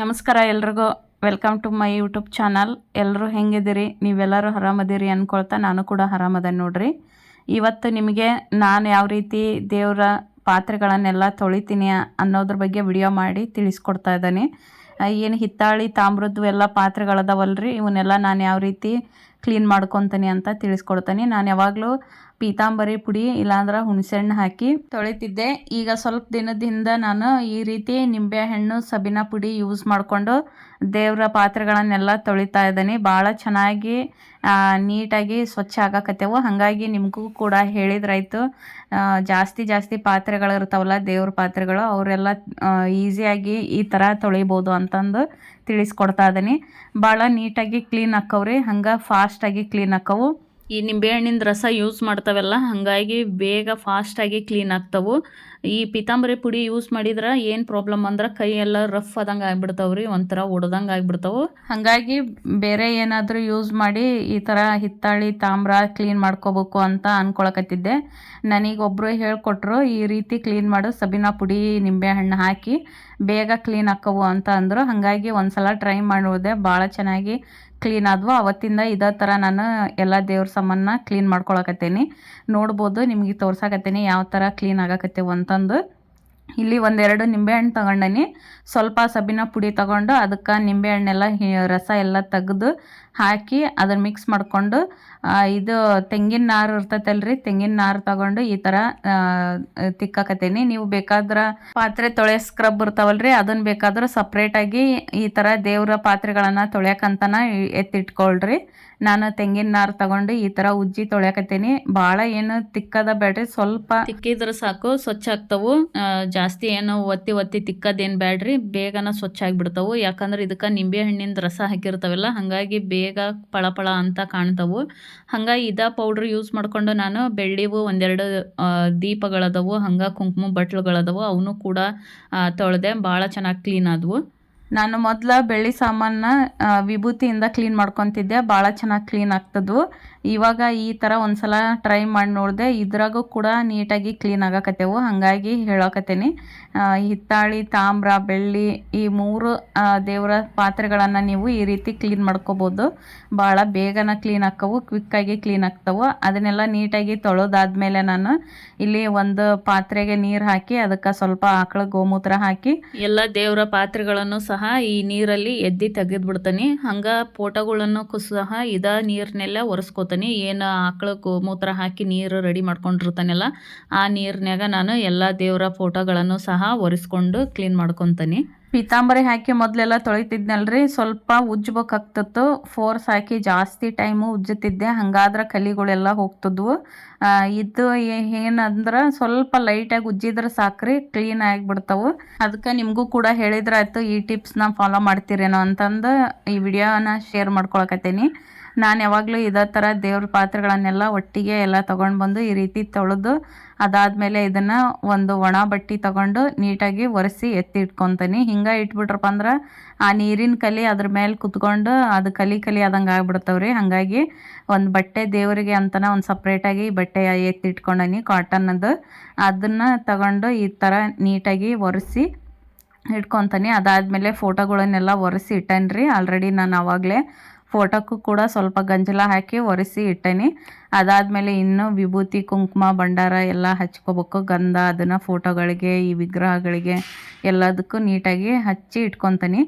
ನಮಸ್ಕಾರ ಎಲ್ರಿಗೂ. Welcome to my YouTube channel ಎಲ್ಲರೂ ಹೆಂಗಿದ್ದೀರಿ? ನೀವೆಲ್ಲರೂ ಆರಾಮದಿರಿ ಅಂದ್ಕೊಳ್ತಾ ನಾನು ಕೂಡ ಆರಾಮದ ನೋಡ್ರಿ. ಇವತ್ತು ನಿಮಗೆ ನಾನು ಯಾವ ರೀತಿ ದೇವರ ಪಾತ್ರೆಗಳನ್ನೆಲ್ಲ ತೊಳಿತೀನಿ ಅನ್ನೋದ್ರ ಬಗ್ಗೆ ವಿಡಿಯೋ ಮಾಡಿ ತಿಳಿಸ್ಕೊಡ್ತಾ ಇದ್ದೀನಿ. ಏನು ಹಿತ್ತಾಳಿ ತಾಮ್ರದ್ದು ಎಲ್ಲ ಪಾತ್ರೆಗಳದಾವಲ್ರಿ? ಇವನ್ನೆಲ್ಲ ನಾನು ಯಾವ ರೀತಿ ಕ್ಲೀನ್ ಮಾಡ್ಕೊತೀನಿ ಅಂತ ತಿಳಿಸ್ಕೊಡ್ತೀನಿ. ನಾನು ಯಾವಾಗಲೂ ಪೀತಾಂಬರಿ ಪುಡಿ ಇಲ್ಲಾಂದ್ರೆ ಹುಣಸೆಹಣ್ಣು ಹಾಕಿ ತೊಳಿತಿದ್ದೆ. ಈಗ ಸ್ವಲ್ಪ ದಿನದಿಂದ ನಾನು ಈ ರೀತಿ ನಿಂಬೆಹಣ್ಣು, ಸಬಿನ ಪುಡಿ ಯೂಸ್ ಮಾಡಿಕೊಂಡು ದೇವರ ಪಾತ್ರೆಗಳನ್ನೆಲ್ಲ ತೊಳಿತಾ ಇದ್ದೀನಿ. ಭಾಳ ಚೆನ್ನಾಗಿ ನೀಟಾಗಿ ಸ್ವಚ್ಛ ಆಗಕತ್ತೆವು. ಹಾಗಾಗಿ ನಿಮಗೂ ಕೂಡ ಹೇಳಿದ್ರಾಯ್ತು ಜಾಸ್ತಿ ಜಾಸ್ತಿ ಪಾತ್ರೆಗಳು ಇರ್ತಾವಲ್ಲ ದೇವ್ರ ಪಾತ್ರೆಗಳು, ಅವರೆಲ್ಲ ಈಸಿಯಾಗಿ ಈ ಥರ ತೊಳಿಬೋದು ಅಂತಂದು ತಿಳಿಸ್ಕೊಡ್ತಾ ಇದ್ದೀನಿ. ಭಾಳ ನೀಟಾಗಿ ಕ್ಲೀನ್ ಹಾಕವ್ರಿ ಹಂಗೆ ಫಾಸ್ಟಾಗಿ ಕ್ಲೀನ್ ಹಾಕವು. ಈ ನಿಂಬೆಹಣ್ಣಿನ ರಸ ಯೂಸ್ ಮಾಡ್ತಾವಲ್ಲ ಹಾಗಾಗಿ ಬೇಗ ಫಾಸ್ಟಾಗಿ ಕ್ಲೀನ್ ಆಗ್ತವು. ಈ ಪೀತಾಂಬರಿ ಪುಡಿ ಯೂಸ್ ಮಾಡಿದ್ರೆ ಏನು ಪ್ರಾಬ್ಲಮ್ ಅಂದ್ರೆ ಕೈ ಎಲ್ಲ ರಫ್ ಆದಂಗೆ ಆಗ್ಬಿಡ್ತಾವ್ರಿ ಒಂಥರ ಒಡ್ದಂಗೆ ಆಗಿಬಿಡ್ತಾವೆ. ಹಾಗಾಗಿ ಬೇರೆ ಏನಾದರೂ ಯೂಸ್ ಮಾಡಿ ಈ ಥರ ಹಿತ್ತಾಳಿ ತಾಮ್ರ ಕ್ಲೀನ್ ಮಾಡ್ಕೋಬೇಕು ಅಂತ ಅಂದ್ಕೊಳಕತ್ತಿದ್ದೆ ನನಗೆ ಒಬ್ಬರು ಹೇಳ್ಕೊಟ್ರು ಈ ರೀತಿ ಕ್ಲೀನ್ ಮಾಡು ಸಬಿನಾ ಪುಡಿ ನಿಂಬೆಹಣ್ಣು ಹಾಕಿ. ಬೇಗ ಕ್ಲೀನ್ ಆಕ್ಕವು ಅಂತ ಅಂದರು. ಹಾಗಾಗಿ ಒಂದ್ಸಲ ಟ್ರೈ ಮಾಡೋದೆ. ಭಾಳ ಚೆನ್ನಾಗಿ ಕ್ಲೀನ್ ಆದವು. ಅವತ್ತಿಂದ ಇದೇ ಥರ ನಾನು ಎಲ್ಲ ದೇವ್ರ ಸಾಮಾನ ಕ್ಲೀನ್ ಮಾಡ್ಕೊಳಕತ್ತೇನಿ. ನೋಡ್ಬೋದು, ನಿಮಗೆ ತೋರ್ಸಾಕತ್ತೇನಿ ಯಾವ ಥರ ಕ್ಲೀನ್ ಆಗಕತ್ತೇವು ಅಂತಂದು. ಇಲ್ಲಿ ಒಂದೆರಡು ನಿಂಬೆಹಣ್ಣು ತಗೊಂಡನಿ. ಸ್ವಲ್ಪ ಸಬಿನ ಪುಡಿ ತಗೊಂಡು ಅದಕ್ಕೆ ನಿಂಬೆಹಣ್ಣೆಲ್ಲ ರಸ ಎಲ್ಲ ತೆಗೆದು ಹಾಕಿ ಅದನ್ನು ಮಿಕ್ಸ್ ಮಾಡಿಕೊಂಡು ಇದು ತೆಂಗಿನ ನಾರು ಇರ್ತೈತಲ್ರಿ, ತೆಂಗಿನ ನಾರು ತಗೊಂಡು ಈ ಥರ ತಿಕ್ಕಾಕತ್ತೀನಿ. ನೀವು ಬೇಕಾದ್ರೆ ಪಾತ್ರೆ ತೊಳೆ ಸ್ಕ್ರಬ್ ಇರ್ತಾವಲ್ರಿ, ಅದನ್ನ ಬೇಕಾದ್ರೆ ಸಪ್ರೇಟಾಗಿ ಈ ಥರ ದೇವರ ಪಾತ್ರೆಗಳನ್ನು ತೊಳ್ಯಾಕಂತನ ಎತ್ತಿಟ್ಕೊಳ್ರಿ. ನಾನು ತೆಂಗಿನ ನಾರು ತಗೊಂಡು ಈ ಥರ ಉಜ್ಜಿ ತೊಳೆಯಕತ್ತೀನಿ. ಭಾಳ ಏನು ತಿಕ್ಕದ ಬೇಡ್ರಿ ಸ್ವಲ್ಪ ತಿಕ್ಕಿದ್ರೆ ಸಾಕು, ಸ್ವಚ್ಛ ಆಗ್ತವು. ಜಾಸ್ತಿ ಏನು ಒತ್ತಿ ಒತ್ತಿ ತಿಕ್ಕದೇನು ಬೇಡ್ರಿ ಬೇಗನ ಸ್ವಚ್ಛ ಆಗಿಬಿಡ್ತಾವು. ಯಾಕಂದ್ರೆ ಇದಕ್ಕೆ ನಿಂಬೆ ಹಣ್ಣಿನ ರಸ ಹಾಕಿರ್ತಾವಲ್ಲ, ಹಾಗಾಗಿ ಬೇಗ ಪಳಪಳ ಅಂತ ಕಾಣ್ತವು. ಹಂಗೆ ಇದ ಪೌಡ್ರ್ ಯೂಸ್ ಮಾಡ್ಕೊಂಡು ನಾನು ಬೆಳ್ಳಿವು ಒಂದೆರಡು ದೀಪಗಳದವು, ಹಂಗೆ ಕುಂಕುಮ ಬಟ್ಲುಗಳದವು, ಅವನು ಕೂಡ ತೊಳೆದೆ ಭಾಳ ಚೆನ್ನಾಗಿ ಕ್ಲೀನ್ ಆದವು. ನಾನು ಮೊದಲ ಬೆಳ್ಳಿ ಸಾಮಾನ ವಿಭೂತಿಯಿಂದ ಕ್ಲೀನ್ ಮಾಡ್ಕೊತಿದ್ದೆ ಭಾಳ ಚೆನ್ನಾಗಿ ಕ್ಲೀನ್ ಆಗ್ತದ್ವು. ಇವಾಗ ಈ ಥರ ಒಂದ್ಸಲ ಟ್ರೈ ಮಾಡಿ ನೋಡಿದೆ ಇದ್ರಾಗೂ ಕೂಡ ನೀಟಾಗಿ ಕ್ಲೀನ್ ಆಗಕತ್ತೆವು. ಹಾಗಾಗಿ ಹೇಳಕತ್ತೇನೆ. ಹಿತ್ತಾಳಿ, ತಾಮ್ರ, ಬೆಳ್ಳಿ ಈ ಮೂರು ದೇವರ ಪಾತ್ರೆಗಳನ್ನು ನೀವು ಈ ರೀತಿ ಕ್ಲೀನ್ ಮಾಡ್ಕೋಬೋದು. ಭಾಳ ಬೇಗನ ಕ್ಲೀನ್ ಆಕ್ಕವು ಕ್ವಿಕ್ಕಾಗಿ ಕ್ಲೀನ್ ಆಗ್ತಾವು. ಅದನ್ನೆಲ್ಲ ನೀಟಾಗಿ ತೊಳೆದಾದ್ಮೇಲೆ ನಾನು ಇಲ್ಲಿ ಒಂದು ಪಾತ್ರೆಗೆ ನೀರು ಹಾಕಿ, ಅದಕ್ಕೆ ಸ್ವಲ್ಪ ಆಕಳ ಗೋಮೂತ್ರ ಹಾಕಿ, ಎಲ್ಲ ದೇವರ ಪಾತ್ರೆಗಳನ್ನು ಸಹ ಈ ನೀರಲ್ಲಿ ಎದ್ದಿ ತೆಗೆದ್ಬಿಡ್ತೀನಿ. ಹಂಗೆ ಫೋಟೋಗಳನ್ನು ಸಹ ಇದ ನೀರನ್ನೆಲ್ಲ ಒರೆಸ್ಕೋತೀನಿ. ಏನು ಆಕಳ ಗೋಮೂತ್ರ ಹಾಕಿ ನೀರು ರೆಡಿ ಮಾಡ್ಕೊಂಡಿರ್ತಾನೆಲ್ಲ, ಆ ನೀರಿನಾಗ ನಾನು ಎಲ್ಲ ದೇವರ ಫೋಟೋಗಳನ್ನು ಸಹ ಒರೆಸ್ಕೊಂಡು ಕ್ಲೀನ್ ಮಾಡ್ಕೊತೀನಿ. ಪೀತಾಂಬರಿ ಹಾಕಿ ಮೊದಲೆಲ್ಲ ತೊಳಿತಿದ್ನಲ್ರಿ, ಸ್ವಲ್ಪ ಉಜ್ಬೇಕಾಗ್ತಿತ್ತು ಫೋರ್ಸ್ ಹಾಕಿ ಜಾಸ್ತಿ ಟೈಮು ಉಜ್ಜುತ್ತಿದ್ದೆ, ಹಂಗಾದ್ರೆ ಕಲಿಗಳೆಲ್ಲ ಹೋಗ್ತಿದ್ವು. ಇದು ಏನಂದ್ರೆ ಸ್ವಲ್ಪ ಲೈಟಾಗಿ ಉಜ್ಜಿದ್ರೆ ಸಾಕ್ರಿ ಕ್ಲೀನ್ ಆಗಿಬಿಡ್ತಾವು. ಅದಕ್ಕೆ ನಿಮಗೂ ಕೂಡ ಹೇಳಿದ್ರಾಯ್ತು ಈ ಟಿಪ್ಸ್ನ ಫಾಲೋ ಮಾಡ್ತೀರೇನೋ ಅಂತಂದು ಈ ವಿಡಿಯೋನ ಶೇರ್ ಮಾಡ್ಕೊಳಕತ್ತೀನಿ. ನಾನು ಯಾವಾಗಲೂ ಇದೇ ಥರ ದೇವ್ರ ಪಾತ್ರೆಗಳನ್ನೆಲ್ಲ ಒಟ್ಟಿಗೆ ಎಲ್ಲ ತೊಗೊಂಡು ಬಂದು ಈ ರೀತಿ ತೊಳೆದು ಅದಾದಮೇಲೆ ಇದನ್ನು ಒಂದು ಒಣ ಬಟ್ಟೆ ತಗೊಂಡು ನೀಟಾಗಿ ಒರೆಸಿ ಎತ್ತಿ ಇಟ್ಕೊತೀನಿ. ಹಿಂಗೆ ಇಟ್ಬಿಟ್ರಪ್ಪ ಅಂದ್ರೆ ಆ ನೀರಿನ ಕಲಿ ಅದ್ರ ಮೇಲೆ ಕುತ್ಕೊಂಡು ಅದು ಕಲಿ ಕಲಿ ಆದಂಗೆ ಆಗ್ಬಿಡ್ತಾವ್ರಿ. ಹಾಗಾಗಿ ಒಂದು ಬಟ್ಟೆ ದೇವರಿಗೆ ಅಂತನ ಒಂದು ಸಪ್ರೇಟಾಗಿ ಬಟ್ಟೆ ಎತ್ತಿ ಇಟ್ಕೊಂಡನಿ ಕಾಟನ್ನದು ಅದನ್ನು ತಗೊಂಡು ಈ ಥರ ನೀಟಾಗಿ ಒರೆಸಿ ಇಟ್ಕೊತೀನಿ. ಅದಾದಮೇಲೆ ಫೋಟೋಗಳನ್ನೆಲ್ಲ ಒರೆಸಿ ಇಟ್ಟೇನಿ ರೀ ಆಲ್ರೆಡಿ ನಾನು ಆವಾಗಲೇ ಫೋಟೋಕ್ಕೂ ಕೂಡ ಸ್ವಲ್ಪ ಗಂಜಲ ಹಾಕಿ ಒರೆಸಿ ಇಟ್ಟೇನಿ ಅದಾದಮೇಲೆ ಇನ್ನು ವಿಭೂತಿ, ಕುಂಕುಮ, ಭಂಡಾರ ಎಲ್ಲ ಹಚ್ಕೋಬೇಕು. ಗಂಧ, ಅದನ್ನು ಫೋಟೋಗಳಿಗೆ ಈ ವಿಗ್ರಹಗಳಿಗೆ ಎಲ್ಲದಕ್ಕೂ ನೀಟಾಗಿ ಹಚ್ಚಿ ಇಟ್ಕೊತೀನಿ.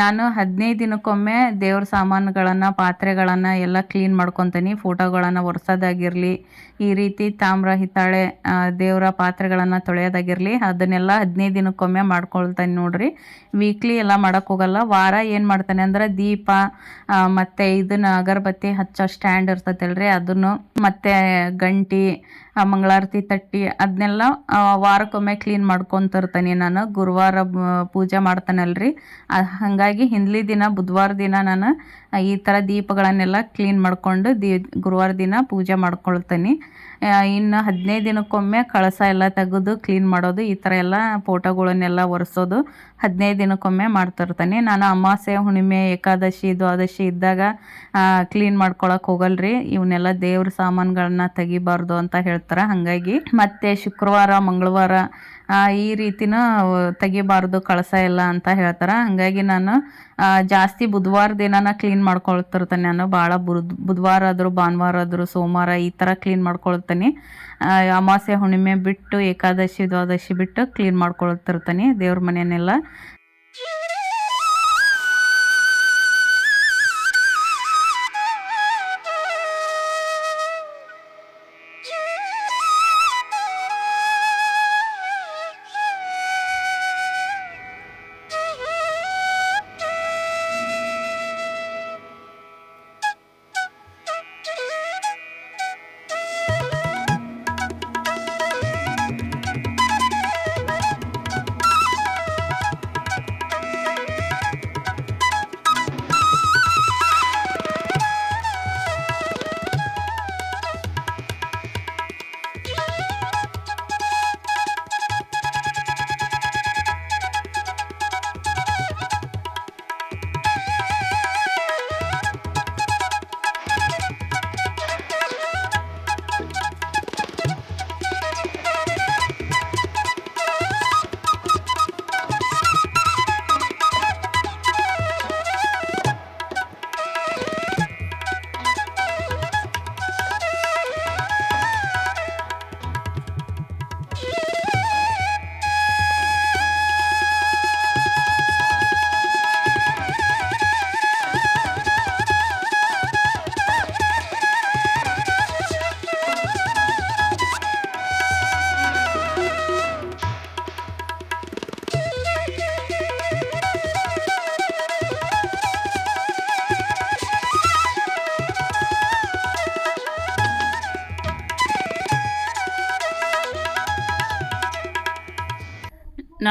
ನಾನು ಹದಿನೈದು ದಿನಕ್ಕೊಮ್ಮೆ ದೇವ್ರ ಸಾಮಾನುಗಳನ್ನು, ಪಾತ್ರೆಗಳನ್ನು ಎಲ್ಲ ಕ್ಲೀನ್ ಮಾಡ್ಕೊತೀನಿ. ಫೋಟೋಗಳನ್ನು ಒರೆಸೋದಾಗಿರಲಿ, ಈ ರೀತಿ ತಾಮ್ರ, ಹಿತ್ತಾಳೆ ದೇವರ ಪಾತ್ರೆಗಳನ್ನು ತೊಳೆಯೋದಾಗಿರಲಿ, ಅದನ್ನೆಲ್ಲ ಹದಿನೈದು ದಿನಕ್ಕೊಮ್ಮೆ ಮಾಡ್ಕೊಳ್ತಾನೆ ನೋಡ್ರಿ. ವೀಕ್ಲಿ ಎಲ್ಲ ಮಾಡೋಕ್ಕೋಗಲ್ಲ ವಾರ ಏನು ಮಾಡ್ತಾನೆ ಅಂದ್ರೆ ದೀಪ ಮತ್ತು ಇದನ್ನು ಇದನ್ನ ಅಗರಬತ್ತಿ ಹಚ್ಚೋ ಸ್ಟ್ಯಾಂಡ್ ಇರ್ತೈತಲ್ರಿ, ಅದನ್ನು ಮತ್ತೆ ಗಂಟಿ ಮಂಗಳಾರತಿ ತಟ್ಟಿ ಅದನ್ನೆಲ್ಲ ವಾರಕ್ಕೊಮ್ಮೆ ಕ್ಲೀನ್ ಮಾಡ್ಕೊತಿರ್ತೀನಿ ನಾನು. ಗುರುವಾರ ಪೂಜೆ ಮಾಡ್ತಾನಲ್ರಿ. ಹಾಗಾಗಿ ಹಿಂದ್ಲಿ ದಿನ, ಬುಧವಾರ ದಿನ ನಾನು ಈ ಥರ ದೀಪಗಳನ್ನೆಲ್ಲ ಕ್ಲೀನ್ ಮಾಡ್ಕೊಂಡು ದಿ, ಗುರುವಾರ ದಿನ ಪೂಜೆ ಮಾಡ್ಕೊಳ್ತೀನಿ. ಇನ್ನು ಹದಿನೈದು ದಿನಕ್ಕೊಮ್ಮೆ ಕಳಸ ಎಲ್ಲ ತೆಗೆದು ಕ್ಲೀನ್ ಮಾಡೋದು, ಈ ಥರ ಎಲ್ಲ ಫೋಟೋಗಳನ್ನೆಲ್ಲ ಒರೆಸೋದು ಹದಿನೈದು ದಿನಕ್ಕೊಮ್ಮೆ ಮಾಡ್ತಿರ್ತೀನಿ. ನಾನು ಅಮಾವಾಸ್ಯೆ ಹುಣ್ಣಿಮೆ, ಏಕಾದಶಿ, ದ್ವಾದಶಿ ಇದ್ದಾಗ ಕ್ಲೀನ್ ಮಾಡ್ಕೊಳಕ್ಕೆ ಹೋಗಲ್ರಿ. ಇವನ್ನೆಲ್ಲ ದೇವ್ರ ಸಾಮಾನುಗಳನ್ನ ತೆಗಿಬಾರ್ದು ಅಂತ ಹೇಳ್ತಾರೆ, ಹಾಗಾಗಿ. ಮತ್ತು ಶುಕ್ರವಾರ, ಮಂಗಳವಾರ ಈ ರೀತಿನ ತೆಗಿಬಾರ್ದು, ಕಳಸ ಎಲ್ಲ ಅಂತ ಹೇಳ್ತಾರೆ. ಹಾಗಾಗಿ ನಾನು ಜಾಸ್ತಿ ಬುಧವಾರ ದಿನನ ಕ್ಲೀನ್ ಮಾಡ್ಕೊಳ್ತಿರ್ತೇನೆ ನಾನು. ಭಾಳ ಬುಧವಾರ ಆದರೂ, ಭಾನುವಾರ ಆದರೂ, ಸೋಮವಾರ ಈ ಥರ ಕ್ಲೀನ್ ಮಾಡ್ಕೊಳ್ತೀನಿ. ಅಮಾವಾಸ್ಯೆ ಹುಣ್ಣಿಮೆ ಬಿಟ್ಟು, ಏಕಾದಶಿ, ದ್ವಾದಶಿ ಬಿಟ್ಟು ಕ್ಲೀನ್ ಮಾಡ್ಕೊಳ್ತಿರ್ತೀನಿ ದೇವ್ರ ಮನೆಯನ್ನೆಲ್ಲ.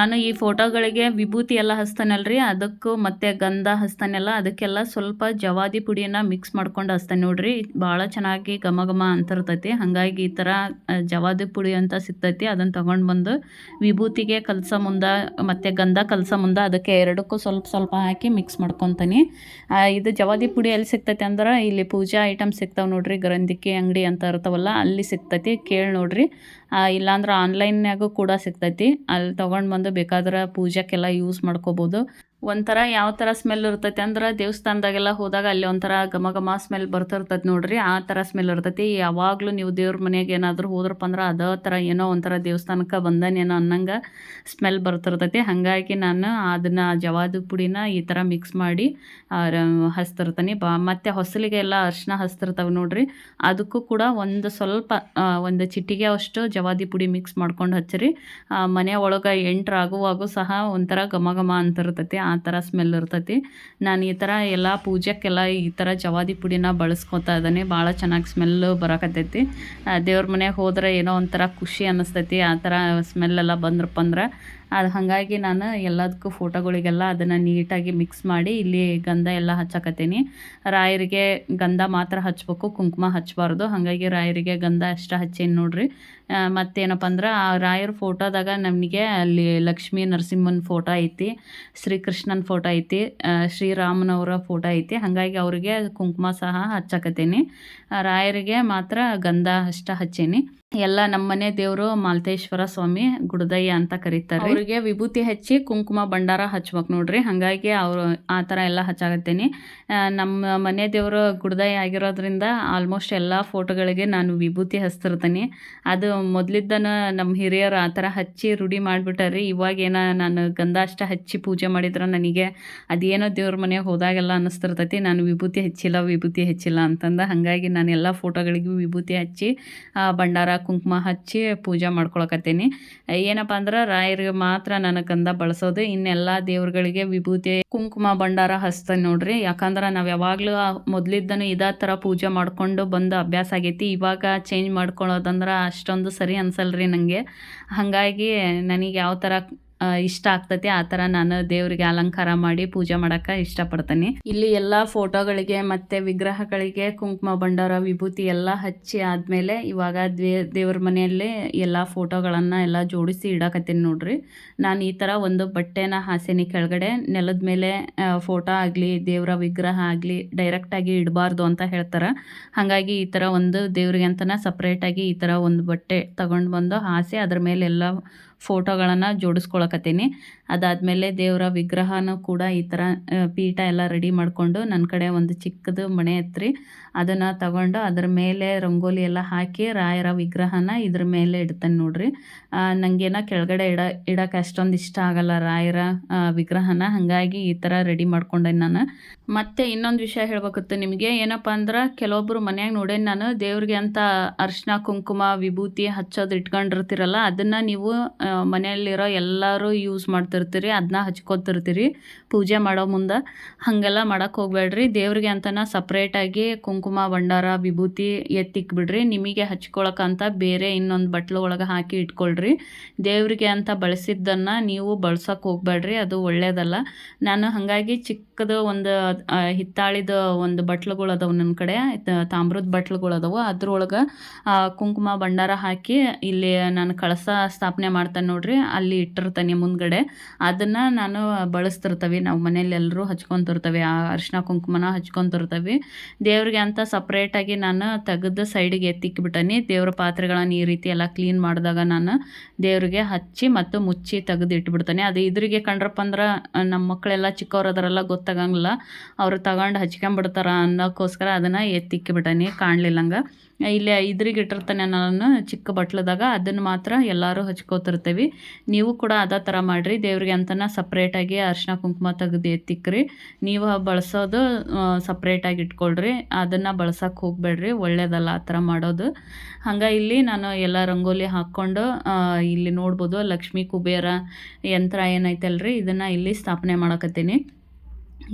ನಾನು ಈ ಫೋಟೋಗಳಿಗೆ ವಿಭೂತಿ ಎಲ್ಲ ಹಚ್ತಾನಲ್ರಿ? ಅದಕ್ಕೂ ಮತ್ತು ಗಂಧ ಹಚ್ತಾನಲ್ಲ, ಅದಕ್ಕೆಲ್ಲ ಸ್ವಲ್ಪ ಜವಾದಿ ಪುಡಿಯನ್ನು ಮಿಕ್ಸ್ ಮಾಡ್ಕೊಂಡು ಹಚ್ತಾನೆ ನೋಡ್ರಿ. ಭಾಳ ಚೆನ್ನಾಗಿ ಘಮ ಘಮ ಅಂತಿರ್ತೈತಿ. ಹಾಗಾಗಿ ಈ ಥರ ಜವಾದಿ ಪುಡಿ ಅಂತ ಸಿಗ್ತೈತಿ. ಅದನ್ನು ತೊಗೊಂಡು ಬಂದು ವಿಭೂತಿಗೆ ಕಲಸ ಮುಂದೆ, ಮತ್ತು ಗಂಧ ಕಲಸ ಮುಂದೆ ಅದಕ್ಕೆ ಎರಡಕ್ಕೂ ಸ್ವಲ್ಪ ಸ್ವಲ್ಪ ಹಾಕಿ ಮಿಕ್ಸ್ ಮಾಡ್ಕೊತೀನಿ. ಇದು ಜವಾದಿ ಪುಡಿ ಎಲ್ಲಿ ಸಿಗ್ತೈತಿ ಅಂದ್ರೆ, ಇಲ್ಲಿ ಪೂಜಾ ಐಟಮ್ ಸಿಗ್ತಾವೆ ನೋಡ್ರಿ. ಗ್ರಂಥಿಕೆ ಅಂಗಡಿ ಅಂತ ಇರ್ತಾವಲ್ಲ, ಅಲ್ಲಿ ಸಿಗ್ತೈತಿ. ಕೇಳಿ ನೋಡ್ರಿ. ಇಲ್ಲಾಂದ್ರೆ ಆನ್ಲೈನ್ಯಾಗೂ ಕೂಡ ಸಿಗ್ತೈತಿ. ಅಲ್ಲಿ ತೊಗೊಂಡು ಬಂದು ಬೇಕಾದ್ರೆ ಪೂಜೆಗೆಲ್ಲ ಯೂಸ್ ಮಾಡ್ಕೋಬೋದು. ಒಂಥರ ಯಾವ ಥರ ಸ್ಮೆಲ್ ಇರ್ತೈತೆ ಅಂದ್ರೆ ದೇವಸ್ಥಾನದಾಗೆಲ್ಲ ಹೋದಾಗ ಅಲ್ಲಿ ಒಂಥರ ಘಮ ಘಮ ಸ್ಮೆಲ್ ಬರ್ತಿರ್ತೈತಿ ನೋಡ್ರಿ. ಆ ಥರ ಸ್ಮೆಲ್ ಇರ್ತೈತಿ. ಯಾವಾಗಲೂ ನೀವು ದೇವ್ರ ಮನೆಗೆ ಏನಾದರೂ ಹೋದ್ರಪ್ಪ ಅಂದ್ರೆ ಅದೇ ಥರ ಏನೋ ಒಂಥರ ದೇವಸ್ಥಾನಕ್ಕೆ ಬಂದನೇನೋ ಅನ್ನಂಗೆ ಸ್ಮೆಲ್ ಬರ್ತಿರ್ತೈತಿ. ಹಾಗಾಗಿ ನಾನು ಅದನ್ನು ಜವಾದು ಪುಡಿನ ಈ ಥರ ಮಿಕ್ಸ್ ಮಾಡಿ ಹಚ್ತಿರ್ತೀನಿ. ಬಾ, ಮತ್ತು ಹೊಸಲಿಗೆ ಎಲ್ಲ ಅರಿಶಿನ ಹಚ್ತಿರ್ತಾವೆ ನೋಡ್ರಿ. ಅದಕ್ಕೂ ಕೂಡ ಒಂದು ಸ್ವಲ್ಪ ಒಂದು ಚಿಟಿಗೆ ಅಷ್ಟು ಜವಾದಿ ಪುಡಿ ಮಿಕ್ಸ್ ಮಾಡ್ಕೊಂಡು ಹಚ್ಚಿರಿ. ಮನೆ ಒಳಗೆ ಎಂಟ್ರಾಗುವಾಗೂ ಸಹ ಒಂಥರ ಘಮ ಘಮ ಅಂತಿರ್ತೈತಿ. ಆ ಥರ ಸ್ಮೆಲ್ ಇರ್ತೈತಿ. ನಾನು ಈ ಥರ ಎಲ್ಲ ಪೂಜೆಕ್ಕೆಲ್ಲ ಈ ಥರ ಜವಾದಿ ಪುಡಿನ ಬಳಸ್ಕೊತಾ ಇದ್ದಾನೆ. ಭಾಳ ಚೆನ್ನಾಗಿ ಸ್ಮೆಲ್ ಬರಕತ್ತೈತಿ. ದೇವ್ರ ಮನೆಗೆ ಹೋದ್ರೆ ಏನೋ ಒಂಥರ ಖುಷಿ ಅನ್ನಿಸ್ತೈತಿ ಆ ಥರ ಸ್ಮೆಲ್ಲೆಲ್ಲ ಬಂದ್ರಪ್ಪ ಅಂದ್ರೆ ಅದು ಹಾಗಾಗಿ ನಾನು ಎಲ್ಲದಕ್ಕೂ ಫೋಟೋಗಳಿಗೆಲ್ಲ ಅದನ್ನು ನೀಟಾಗಿ ಮಿಕ್ಸ್ ಮಾಡಿ ಇಲ್ಲಿ ಗಂಧ ಎಲ್ಲ ಹಚ್ಚಕತ್ತೀನಿ. ರಾಯರಿಗೆ ಗಂಧ ಮಾತ್ರ ಹಚ್ಬೇಕು, ಕುಂಕುಮ ಹಚ್ಚಬಾರ್ದು. ಹಾಗಾಗಿ ರಾಯರಿಗೆ ಗಂಧ ಅಷ್ಟು ಹಚ್ಚೇನು ನೋಡ್ರಿ. ಮತ್ತೇನಪ್ಪ ಅಂದ್ರೆ ಆ ರಾಯರ ಫೋಟೋದಾಗ ನಮಗೆ ಅಲ್ಲಿ ಲಕ್ಷ್ಮೀ ನರಸಿಂಹನ ಫೋಟೋ ಐತಿ, ಶ್ರೀಕೃಷ್ಣನ ಫೋಟೋ ಐತಿ ಶ್ರೀರಾಮನವರ ಫೋಟೋ ಐತಿ. ಹಾಗಾಗಿ ಅವರಿಗೆ ಕುಂಕುಮ ಸಹ ಹಚ್ಚಕತ್ತೀನಿ. ರಾಯರಿಗೆ ಮಾತ್ರ ಗಂಧ ಅಷ್ಟ ಹಚ್ಚೇನಿ. ಎಲ್ಲ ನಮ್ಮನೆ ದೇವರು ಮಾಲ್ತೇಶ್ವರ ಸ್ವಾಮಿ ಗುಡದಯ್ಯ ಅಂತ ಕರೀತಾರೆ ಅವರಿಗೆ ವಿಭೂತಿ ಹಚ್ಚಿ ಕುಂಕುಮ ಭಂಡಾರ ಹಚ್ಬೇಕು ನೋಡ್ರಿ. ಹಾಗಾಗಿ ಅವರು ಆ ಥರ ಎಲ್ಲ ಹಚ್ಚಾಗತ್ತೇನೆ ನಮ್ಮ ಮನೆ ದೇವರು ಗುಡದಯ್ಯ ಆಗಿರೋದ್ರಿಂದ ಆಲ್ಮೋಸ್ಟ್ ಎಲ್ಲ ಫೋಟೋಗಳಿಗೆ ನಾನು ವಿಭೂತಿ ಹಚ್ತಿರ್ತೀನಿ. ಅದು ಮೊದಲಿದ್ದನ ನಮ್ಮ ಹಿರಿಯರು ಆ ಥರ ಹಚ್ಚಿ ರೂಢಿ ಮಾಡಿಬಿಟ್ಟಾರಿ ಇವಾಗೇನ ನಾನು ಗಂಧ ಅಷ್ಟ ಹಚ್ಚಿ ಪೂಜೆ ಮಾಡಿದ್ರೆ ನನಗೆ ಅದೇನೋ ದೇವ್ರ ಮನೆಗೆ ಹೋದಾಗೆಲ್ಲ ಅನ್ನಿಸ್ತಿರ್ತೈತಿ ನಾನು ವಿಭೂತಿ ಹಚ್ಚಿಲ್ಲ ವಿಭೂತಿ ಹಚ್ಚಿಲ್ಲ ಅಂತಂದ. ಹಾಗಾಗಿ ನಾನು ಎಲ್ಲ ಫೋಟೋಗಳಿಗೂ ವಿಭೂತಿ ಹಚ್ಚಿ ಭಂಡಾರ ಕುಂಕುಮ ಹಚ್ಚಿ ಪೂಜೆ ಮಾಡ್ಕೊಳಕತ್ತೀನಿ. ಏನಪ್ಪ ಅಂದ್ರೆ ರಾಯರಿಗೆ ಮಾತ್ರ ನನಗಂದ ಬಳಸೋದು. ಇನ್ನೆಲ್ಲ ದೇವ್ರಗಳಿಗೆ ವಿಭೂತಿ, ಕುಂಕುಮ ಭಂಡಾರ ಹಚ್ತೇನೆ ನೋಡ್ರಿ. ಯಾಕಂದ್ರೆ ನಾವು ಯಾವಾಗಲೂ ಮೊದಲಿದ್ದನು ಇದೇ ಥರ ಪೂಜೆ ಮಾಡ್ಕೊಂಡು ಬಂದು ಅಭ್ಯಾಸ ಆಗೈತಿ. ಇವಾಗ ಚೇಂಜ್ ಮಾಡ್ಕೊಳ್ಳೋದಂದ್ರೆ ಅಷ್ಟೊಂದು ಸರಿ ಅನ್ಸಲ್ರಿ ನನಗೆ ಹಾಗಾಗಿ ನನಗೆ ಯಾವ ಥರ ಇಷ್ಟ ಆಗ್ತೈತಿ, ಆ ತರ ನಾನು ದೇವರಿಗೆ ಅಲಂಕಾರ ಮಾಡಿ ಪೂಜೆ ಮಾಡೋಕೆ ಇಷ್ಟಪಡ್ತೀನಿ. ಇಲ್ಲಿ ಎಲ್ಲ ಫೋಟೋಗಳಿಗೆ ಮತ್ತೆ ವಿಗ್ರಹಗಳಿಗೆ ಕುಂಕುಮ ಬಂಡಾರ ವಿಭೂತಿ ಎಲ್ಲ ಹಚ್ಚಿ ಆದ್ಮೇಲೆ ಇವಾಗ ದೇ, ದೇವ್ರ ಮನೆಯಲ್ಲೇ ಎಲ್ಲಾ ಫೋಟೋಗಳನ್ನ ಎಲ್ಲ ಜೋಡಿಸಿ ಇಡಕತ್ತೀನಿ ನೋಡ್ರಿ. ನಾನು ಈ ತರ ಒಂದು ಬಟ್ಟೆನ ಹಾಸೇನಿ ಕೆಳಗಡೆ, ನೆಲದ ಮೇಲೆ ಫೋಟೋ ಆಗಲಿ, ದೇವರ ವಿಗ್ರಹ ಆಗಲಿ ಡೈರೆಕ್ಟಾಗಿ ಇಡಬಾರ್ದು ಅಂತ ಹೇಳ್ತಾರ. ಹಾಗಾಗಿ ಈ ತರ ಒಂದು ದೇವ್ರಿಗೆ ಅಂತಲೇ ಸಪ್ರೇಟಾಗಿ ಈ ತರ ಒಂದು ಬಟ್ಟೆ ತಗೊಂಡು ಬಂದು ಹಾಸಿ ಅದ್ರ ಮೇಲೆ ಎಲ್ಲ ಫೋಟೋಗಳನ್ನು ಜೋಡಿಸ್ಕೊಳಕತ್ತೀನಿ. ಅದಾದಮೇಲೆ ದೇವರ ವಿಗ್ರಹನೂ ಕೂಡ ಈ ಥರ ಪೀಠ ಎಲ್ಲ ರೆಡಿ ಮಾಡಿಕೊಂಡು ನನ್ನ ಕಡೆ ಒಂದು ಚಿಕ್ಕದು ಮಣೆ ಹತ್ರಿ ಅದನ್ನು ತಗೊಂಡು ಅದ್ರ ಮೇಲೆ ರಂಗೋಲಿ ಎಲ್ಲ ಹಾಕಿ ರಾಯರ ವಿಗ್ರಹನ ಇದ್ರ ಮೇಲೆ ಇಡ್ತೇನೆ ನೋಡ್ರಿ. ನನಗೇನ ನಂಗೇನ ಕೆಳಗಡೆ ಇಡ ಇಡಕ್ಕೆ ಅಷ್ಟೊಂದು ಇಷ್ಟ ಆಗಲ್ಲ ರಾಯರ ವಿಗ್ರಹನ. ಹಾಗಾಗಿ ಈ ಥರ ರೆಡಿ ಮಾಡ್ಕೊಂಡೆ ನಾನು. ಮತ್ತೆ ಇನ್ನೊಂದು ವಿಷಯ ಹೇಳ್ಬೇಕಿತ್ತು ನಿಮಗೆ. ಏನಪ್ಪ ಅಂದ್ರೆ ಕೆಲವೊಬ್ರು ಮನ್ಯಾಗ ನೋಡೇನಿ ನಾನು ದೇವ್ರಿಗೆ ಅಂತ ಅರ್ಶಿನ, ಕುಂಕುಮ, ವಿಭೂತಿ ಹಚ್ಚೋದು ಇಟ್ಕೊಂಡಿರ್ತೀರಲ್ಲ, ಅದನ್ನು ನೀವು ಮನೆಯಲ್ಲಿರೋ ಎಲ್ಲರೂ ಯೂಸ್ ಮಾಡ್ತಿರ್ತೀರಿ ಅದನ್ನ ಹಚ್ಕೊತಿರ್ತೀರಿ, ಪೂಜೆ ಮಾಡೋ ಮುಂದೆ. ಹಾಗೆಲ್ಲ ಮಾಡೋಕ್ಕೆ ಹೋಗ್ಬೇಡ್ರಿ. ದೇವ್ರಿಗೆ ಅಂತನ ಸಪ್ರೇಟಾಗಿ ಕುಂಕುಮ, ಭಂಡಾರ, ವಿಭೂತಿ ಎತ್ತಿಕ್ಬಿಡ್ರಿ. ನಿಮಗೆ ಹಚ್ಕೊಳಕ್ಕಂತ ಬೇರೆ ಇನ್ನೊಂದು ಬಟ್ಲು ಒಳಗೆ ಹಾಕಿ ಇಟ್ಕೊಳ್ರಿ. ದೇವ್ರಿಗೆ ಅಂತ ಬಳಸಿದ್ದನ್ನು ನೀವು ಬಳಸೋಕೆ ಹೋಗ್ಬೇಡ್ರಿ. ಅದು ಒಳ್ಳೇದಲ್ಲ. ನಾನು ಹಾಗಾಗಿ ಚಿಕ್ಕದು ಒಂದು ಹಿತ್ತಾಳಿದ ಒಂದು ಬಟ್ಲುಗಳು ನನ್ನ ಕಡೆ. ತಾಮ್ರದ ಬಟ್ಲುಗಳು ಅದಾವೆ. ಅದ್ರೊಳಗೆ ಕುಂಕುಮ ಭಂಡಾರ ಹಾಕಿ ಇಲ್ಲಿ ನಾನು ಕಳಸ ಸ್ಥಾಪನೆ ಮಾಡ್ತಾನೆ ನೋಡ್ರಿ. ಅಲ್ಲಿ ಇಟ್ಟಿರ್ತಾನೆ ಮುಂದ್ಗಡೆ. ಅದನ್ನು ನಾನು ಬಳಸ್ತಿರ್ತವಿ. ನಾವು ಮನೇಲಿ ಎಲ್ಲರೂ ಹಚ್ಕೊತಿರ್ತೇವೆ. ಆ, ಅರಿಶಿನ ಕುಂಕುಮನ ಹಚ್ಕೊಂತಿರ್ತವಿ. ದೇವ್ರಿಗೆ ಅಂತ ಸಪ್ರೇಟಾಗಿ ನಾನು ತೆಗೆದು ಸೈಡಿಗೆ ಎತ್ತಿಕ್ಬಿಟ್ಟನಿ. ದೇವ್ರ ಪಾತ್ರೆಗಳನ್ನ ಈ ರೀತಿ ಎಲ್ಲ ಕ್ಲೀನ್ ಮಾಡಿದಾಗ ನಾನು ದೇವ್ರಿಗೆ ಹಚ್ಚಿ ಮತ್ತು ಮುಚ್ಚಿ ತೆಗೆದು ಇಟ್ಬಿಡ್ತಾನೆ. ಅದು ಇದ್ರಿಗೆ ಕಂಡ್ರಪ್ಪ ಅಂದ್ರೆ ನಮ್ಮ ಮಕ್ಕಳೆಲ್ಲ ಚಿಕ್ಕವ್ರು ಅದರೆಲ್ಲ ಗೊತ್ತಾಗಂಗಿಲ್ಲ. ಅವ್ರು ತಗೊಂಡು ಹಚ್ಕೊಂಬಿಡ್ತಾರ ಅನ್ನೋಕ್ಕೋಸ್ಕರ ಅದನ್ನು ಎತ್ತಿಕ್ಕಿಬಿಟ್ಟನಿ ಕಾಣಲಿಲ್ಲಂಗೆ ಇಲ್ಲಿ ಇದ್ರಿಗೆ ಇಟ್ಟಿರ್ತಾನೆ ನಾನು ಚಿಕ್ಕ ಬಟ್ಲದಾಗ, ಅದನ್ನು ಮಾತ್ರ ಎಲ್ಲರೂ ಹಚ್ಕೋತಿರ್ತೀವಿ. ನೀವು ಕೂಡ ಅದೇ ಥರ ಮಾಡಿರಿ, ದೇವ್ರಿಗೆ ಅಂತನ ಸಪ್ರೇಟಾಗಿ ಅರಿಶಿನ ಕುಂಕುಮ ತೆಗೆದು ಎತ್ತಿಕ್ರಿ. ನೀವು ಬಳಸೋದು ಸಪ್ರೇಟಾಗಿ ಇಟ್ಕೊಳ್ರಿ, ಅದನ್ನು ಬಳಸೋಕೆ ಹೋಗಬೇಡ್ರಿ, ಒಳ್ಳೇದಲ್ಲ ಆ ಥರ ಮಾಡೋದು. ಹಂಗೆ ಇಲ್ಲಿ ನಾನು ಎಲ್ಲ ರಂಗೋಲಿ ಹಾಕ್ಕೊಂಡು ಇಲ್ಲಿ ನೋಡ್ಬೋದು ಲಕ್ಷ್ಮೀ ಕುಬೇರ ಯಂತ್ರ ಏನೈತಲ್ರಿ, ಇದನ್ನು ಇಲ್ಲಿ ಸ್ಥಾಪನೆ ಮಾಡಕತ್ತೀನಿ.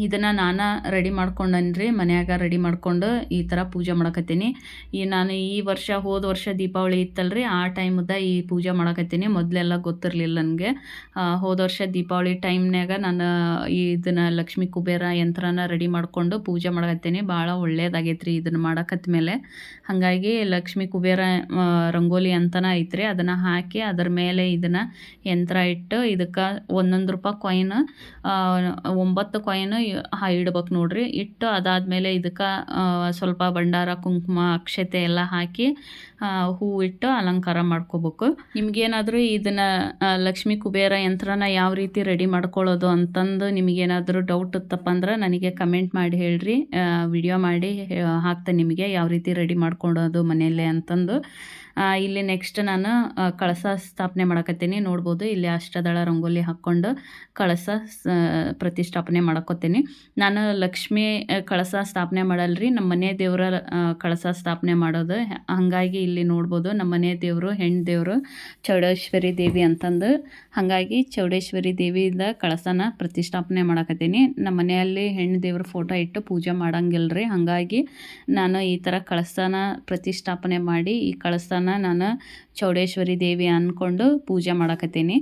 ಇದನ್ನು ನಾನು ರೆಡಿ ಮಾಡ್ಕೊಂಡನ್ರಿ, ಮನ್ಯಾಗ ರೆಡಿ ಮಾಡ್ಕೊಂಡು ಈ ಥರ ಪೂಜೆ ಮಾಡಕತ್ತೀನಿ. ಈ ನಾನು ಈ ವರ್ಷ, ಹೋದ ವರ್ಷ ದೀಪಾವಳಿ ಇತ್ತಲ್ರಿ, ಆ ಟೈಮ್ದ ಈ ಪೂಜೆ ಮಾಡಕತ್ತೀನಿ. ಮೊದಲೆಲ್ಲ ಗೊತ್ತಿರಲಿಲ್ಲ ನನಗೆ. ಹೋದ ವರ್ಷ ದೀಪಾವಳಿ ಟೈಮ್ನಾಗ ನಾನು ಇದನ್ನು ಲಕ್ಷ್ಮಿ ಕುಬೇರ ಯಂತ್ರನ ರೆಡಿ ಮಾಡಿಕೊಂಡು ಪೂಜೆ ಮಾಡಕತ್ತೀನಿ. ಭಾಳ ಒಳ್ಳೇದಾಗೈತ್ರಿ ಇದನ್ನು ಮಾಡಕತ್ತ ಮೇಲೆ ಹಾಗಾಗಿ ಲಕ್ಷ್ಮಿ ಕುಬೇರ ರಂಗೋಲಿ ಅಂತನ ಐತ್ರಿ, ಅದನ್ನು ಹಾಕಿ ಅದರ ಮೇಲೆ ಇದನ್ನು ಯಂತ್ರ ಇಟ್ಟು ಇದಕ್ಕೆ ಒಂದೊಂದು ರೂಪಾಯಿ ಕಾಯಿನ್ ಒಂಬತ್ತು ಕಾಯಿನ್ ಇಡ್ಬೇಕು ನೋಡ್ರಿ. ಇಟ್ಟು ಅದಾದಮೇಲೆ ಇದಕ್ಕೆ ಸ್ವಲ್ಪ ಭಂಡಾರ, ಕುಂಕುಮ, ಅಕ್ಷತೆ ಎಲ್ಲ ಹಾಕಿ ಹೂ ಇಟ್ಟು ಅಲಂಕಾರ ಮಾಡ್ಕೋಬೇಕು. ನಿಮ್ಗೇನಾದರೂ ಇದನ್ನು ಲಕ್ಷ್ಮಿ ಕುಬೇರ ಯಂತ್ರನ ಯಾವ ರೀತಿ ರೆಡಿ ಮಾಡ್ಕೊಳ್ಳೋದು ಅಂತಂದು ನಿಮಗೇನಾದರೂ ಡೌಟ್ ಇತ್ತಪ್ಪ ಅಂದ್ರೆ ನನಗೆ ಕಮೆಂಟ್ ಮಾಡಿ ಹೇಳ್ರಿ. ವಿಡಿಯೋ ಮಾಡಿ ಹಾಕ್ತೇನೆ ನಿಮಗೆ ಯಾವ ರೀತಿ ರೆಡಿ ಮಾಡ್ಕೊಳ್ಳೋದು ಮನೆಯಲ್ಲೇ ಅಂತಂದು. ಇಲ್ಲಿ ನೆಕ್ಸ್ಟ್ ನಾನು ಕಳಸ ಸ್ಥಾಪನೆ ಮಾಡಕತ್ತೀನಿ. ನೋಡ್ಬೋದು, ಇಲ್ಲಿ ಅಷ್ಟದಳ ರಂಗೋಲಿ ಹಾಕ್ಕೊಂಡು ಕಳಸ ಪ್ರತಿಷ್ಠಾಪನೆ ಮಾಡಕೋತೀನಿ. ನಾನು ಲಕ್ಷ್ಮಿ ಕಳಸ ಸ್ಥಾಪನೆ ಮಾಡಲ್ರಿ. ನಮ್ಮ ಮನೆ ದೇವರ ಕಳಸ ಸ್ಥಾಪನೆ ಮಾಡೋದು. ಹಾಗಾಗಿ ಇಲ್ಲಿ ನೋಡ್ಬೋದು ನಮ್ಮ ಮನೆ ದೇವರು ಹೆಣ್ಣು ದೇವರು, ಚೌಡೇಶ್ವರಿ ದೇವಿ ಅಂತಂದು. ಹಾಗಾಗಿ ಚೌಡೇಶ್ವರಿ ದೇವಿಯಿಂದ ಕಳಸನ ಪ್ರತಿಷ್ಠಾಪನೆ ಮಾಡಕತ್ತೀನಿ. ನಮ್ಮ ಮನೆಯಲ್ಲಿ ಹೆಣ್ಣು ದೇವ್ರ ಫೋಟೋ ಇಟ್ಟು ಪೂಜೆ ಮಾಡಂಗಿಲ್ರಿ. ಹಾಗಾಗಿ ನಾನು ಈ ಥರ ಕಳಸನ ಪ್ರತಿಷ್ಠಾಪನೆ ಮಾಡಿ ಈ ಕಳಸನ ನಾನು ಚೌಡೇಶ್ವರಿ ದೇವಿ ಅಂದ್ಕೊಂಡು ಪೂಜೆ ಮಾಡಕತ್ತೀನಿ.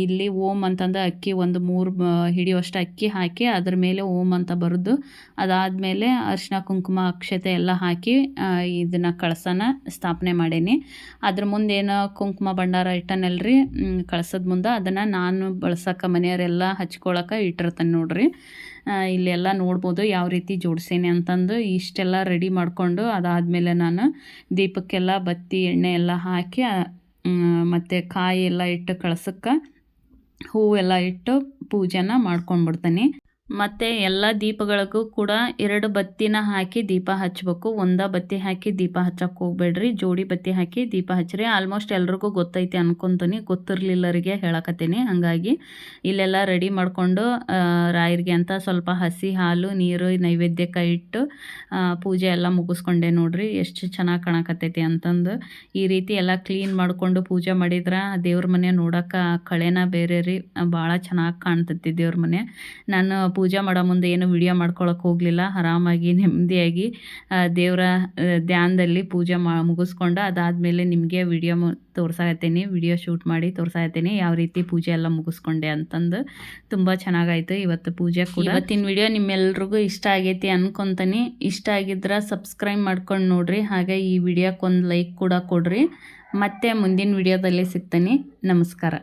ಇಲ್ಲಿ ಓಂ ಅಂತಂದು ಅಕ್ಕಿ ಒಂದು ಮೂರು ಹಿಡಿಯುವಷ್ಟು ಅಕ್ಕಿ ಹಾಕಿ ಅದ್ರ ಮೇಲೆ ಓಂ ಅಂತ ಬರೆದು. ಅದಾದಮೇಲೆ ಅರಿಶಿನ ಕುಂಕುಮ, ಅಕ್ಷತೆ ಎಲ್ಲ ಹಾಕಿ ಇದನ್ನು ಕಳಸನ ಸ್ಥಾಪನೆ ಮಾಡೇನಿ. ಅದ್ರ ಮುಂದೆ ಏನು ಕುಂಕುಮ ಭಂಡಾರ ಇಟ್ಟನಲ್ರಿ? ಕಳಸದ ಮುಂದೆ ಅದನ್ನು ನಾನು ಬಳಸಕ್ಕೆ ಮನೆಯವರೆಲ್ಲ ಹಚ್ಕೊಳಕ್ಕೆ ಇಟ್ಟಿರ್ತಾನೆ ನೋಡ್ರಿ. ಇಲ್ಲೆಲ್ಲ ನೋಡ್ಬೋದು ಯಾವ ರೀತಿ ಜೋಡಿಸೇನೆ ಅಂತಂದು ಇಷ್ಟೆಲ್ಲ ರೆಡಿ ಮಾಡಿಕೊಂಡು ಅದಾದಮೇಲೆ ನಾನು ದೀಪಕ್ಕೆಲ್ಲ ಬತ್ತಿ, ಎಣ್ಣೆ ಎಲ್ಲ ಹಾಕಿ ಮತ್ತು ಕಾಯಿ ಎಲ್ಲ ಇಟ್ಟು ಕಳ್ಸಕ್ಕೆ ಹೂವೆಲ್ಲ ಇಟ್ಟು ಪೂಜೆನ ಮಾಡ್ಕೊಂಡ್ಬಿಡ್ತೀನಿ. ಮತ್ತು ಎಲ್ಲ ದೀಪಗಳಿಗೂ ಕೂಡ ಎರಡು ಬತ್ತಿನ ಹಾಕಿ ದೀಪ ಹಚ್ಚಬೇಕು ಒಂದ ಬತ್ತಿ ಹಾಕಿ ದೀಪ ಹಚ್ಚಕ್ಕೆ ಹೋಗ್ಬೇಡ್ರಿ. ಜೋಡಿ ಬತ್ತಿ ಹಾಕಿ ದೀಪ ಹಚ್ಚಿರಿ. ಆಲ್ಮೋಸ್ಟ್ ಎಲ್ರಿಗೂ ಗೊತ್ತೈತಿ ಅನ್ಕೊತೀನಿ. ಗೊತ್ತಿರಲಿಲ್ಲರಿಗೆ ಹೇಳಕತ್ತೀನಿ. ಹಾಗಾಗಿ ಇಲ್ಲೆಲ್ಲ ರೆಡಿ ಮಾಡಿಕೊಂಡು ರಾಯರಿಗೆ ಅಂತ ಸ್ವಲ್ಪ ಹಸಿ ಹಾಲು, ನೀರು ನೈವೇದ್ಯಕ್ಕೆ ಇಟ್ಟು ಪೂಜೆ ಎಲ್ಲ ಮುಗಿಸ್ಕೊಂಡೆ ನೋಡ್ರಿ. ಎಷ್ಟು ಚೆನ್ನಾಗಿ ಕಾಣಕತ್ತೈತಿ ಅಂತಂದು. ಈ ರೀತಿ ಎಲ್ಲ ಕ್ಲೀನ್ ಮಾಡಿಕೊಂಡು ಪೂಜೆ ಮಾಡಿದ್ರೆ ದೇವ್ರ ಮನೆ ನೋಡೋಕೆ ಕಳೆನ ಬೇರೆ ರೀ. ಭಾಳ ಚೆನ್ನಾಗಿ ಕಾಣ್ತೈತಿ ದೇವ್ರ ಮನೆ. ನಾನು ಪೂಜೆ ಮಾಡೋ ಮುಂದೆ ಏನು ವಿಡಿಯೋ ಮಾಡ್ಕೊಳಕ್ಕೆ ಹೋಗಲಿಲ್ಲ. ಆರಾಮಾಗಿ, ನೆಮ್ಮದಿಯಾಗಿ ದೇವರ ಧ್ಯಾನದಲ್ಲಿ ಪೂಜೆ ಮಾ, ಮುಗಿಸ್ಕೊಂಡು ಅದಾದಮೇಲೆ ನಿಮಗೆ ವಿಡಿಯೋ ತೋರ್ಸಾಕತ್ತೀನಿ. ವಿಡಿಯೋ ಶೂಟ್ ಮಾಡಿ ತೋರ್ಸಾಕತ್ತೀನಿ. ಯಾವ ರೀತಿ ಪೂಜೆ ಎಲ್ಲ ಮುಗಿಸ್ಕೊಂಡೆ ಅಂತಂದು. ತುಂಬ ಚೆನ್ನಾಗಾಯಿತು ಇವತ್ತು ಪೂಜೆ ಕೂಡ. ಇವತ್ತಿನ ವಿಡಿಯೋ ನಿಮ್ಮೆಲ್ರಿಗೂ ಇಷ್ಟ ಆಗೈತಿ ಅನ್ಕೊಂತೀನಿ. ಇಷ್ಟ ಆಗಿದ್ರೆ ಸಬ್ಸ್ಕ್ರೈಬ್ ಮಾಡ್ಕೊಂಡು ನೋಡ್ರಿ. ಹಾಗೆ ಈ ವಿಡಿಯೋಕ್ಕೊಂದು ಲೈಕ್ ಕೂಡ ಕೊಡ್ರಿ. ಮತ್ತೆ ಮುಂದಿನ ವಿಡಿಯೋದಲ್ಲಿ ಸಿಗ್ತೀನಿ. ನಮಸ್ಕಾರ.